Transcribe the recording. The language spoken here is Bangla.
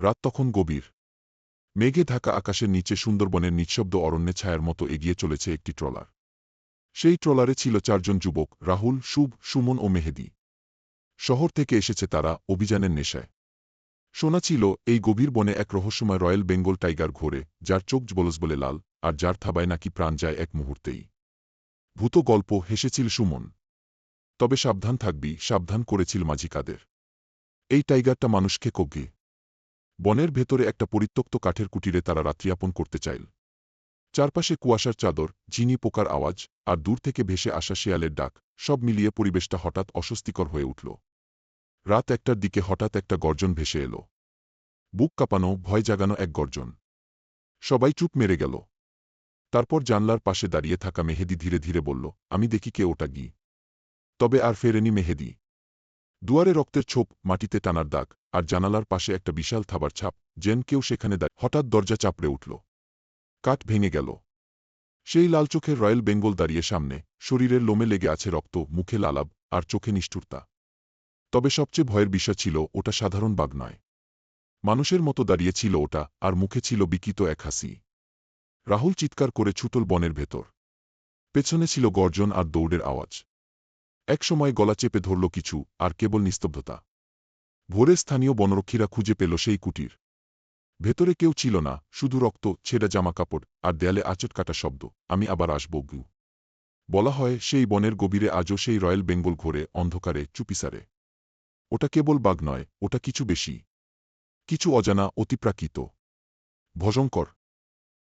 রাত তখন গভীর। মেঘে ঢাকা আকাশের নিচে সুন্দরবনের নিঃশব্দ অরণ্যে ছায়ার মতো এগিয়ে চলেছে একটি ট্রলার। সেই ট্রলারে ছিল চারজন যুবক, রাহুল, শুভ, সুমন ও মেহেদি। শহর থেকে এসেছে তারা অভিযানের নেশায়। শোনা ছিল, এই গভীর বনে এক রহস্যময় রয়্যাল বেঙ্গল টাইগার ঘোরে, যার চোখ বলস বলে লাল, আর যার থাবায় নাকি প্রাণ যায় এক মুহূর্তেই। ভূত গল্প, হেসেছিল সুমন। তবে সাবধান থাকবি, সাবধান করেছিল মাঝি কাদের এই টাইগারটা মানুষকে কগ্গে বনের ভেতরে একটা পরিত্যক্ত কাঠের কুটিরে তারা রাত্রিয়াপন করতে চাইল। চারপাশে কুয়াশার চাদর, ঝিনি পোকার আওয়াজ আর দূর থেকে ভেসে আসা শেয়ালের ডাক, সব মিলিয়ে পরিবেশটা হঠাৎ অস্বস্তিকর হয়ে উঠল। রাত একটার দিকে হঠাৎ একটা গর্জন ভেসে এলো। বুক কাঁপানো, ভয় জাগানো এক গর্জন। সবাই চুপ মেরে গেল। তারপর জানলার পাশে দাঁড়িয়ে থাকা মেহেদি ধীরে ধীরে বলল, আমি দেখি কে ওটা গি। তবে আর ফেরেনি মেহেদি। দুয়ারে রক্তের ছোপ, মাটিতে টানার দাগ, আর জানালার পাশে একটা বিশাল থাবার ছাপ, যেন কেউ সেখানে দাঁড়িয়ে হঠাৎ দরজা চাপড়ে উঠল। কাঠ ভেঙে গেল। সেই লাল চোখের রয়্যাল বেঙ্গল দাঁড়িয়ে সামনে, শরীরের লোমে লেগে আছে রক্ত, মুখে লালাব, আর চোখে নিষ্ঠুরতা। তবে সবচেয়ে ভয়ের বিষয় ছিল, ওটা সাধারণ বাঘ নয়। মানুষের মতো দাঁড়িয়ে ছিল ওটা, আর মুখে ছিল বিকিত এক হাসি। রাহুল চিৎকার করে ছুটল বনের ভেতর। পেছনে ছিল গর্জন আর দৌড়ের আওয়াজ। একসময় গলা চেপে ধরল কিছু, আর কেবল নিস্তব্ধতা। ভোরে স্থানীয় বনরক্ষীরা খুঁজে পেল সেই কুটির। ভেতরে কেউ ছিল না, শুধু রক্ত, ছেঁড়া জামাকাপড়, আর দেয়ালে আচট কাটা শব্দ, আমি আবার আসব, গু। বলা হয়, সেই বনের গভীরে আজও সেই রয়্যাল বেঙ্গল ঘোরে, অন্ধকারে, চুপিসারে। ওটা কেবল বাঘ নয়, ওটা কিছু বেশি। কিছু অজানা অতিপ্রাকৃত ভজঙ্কর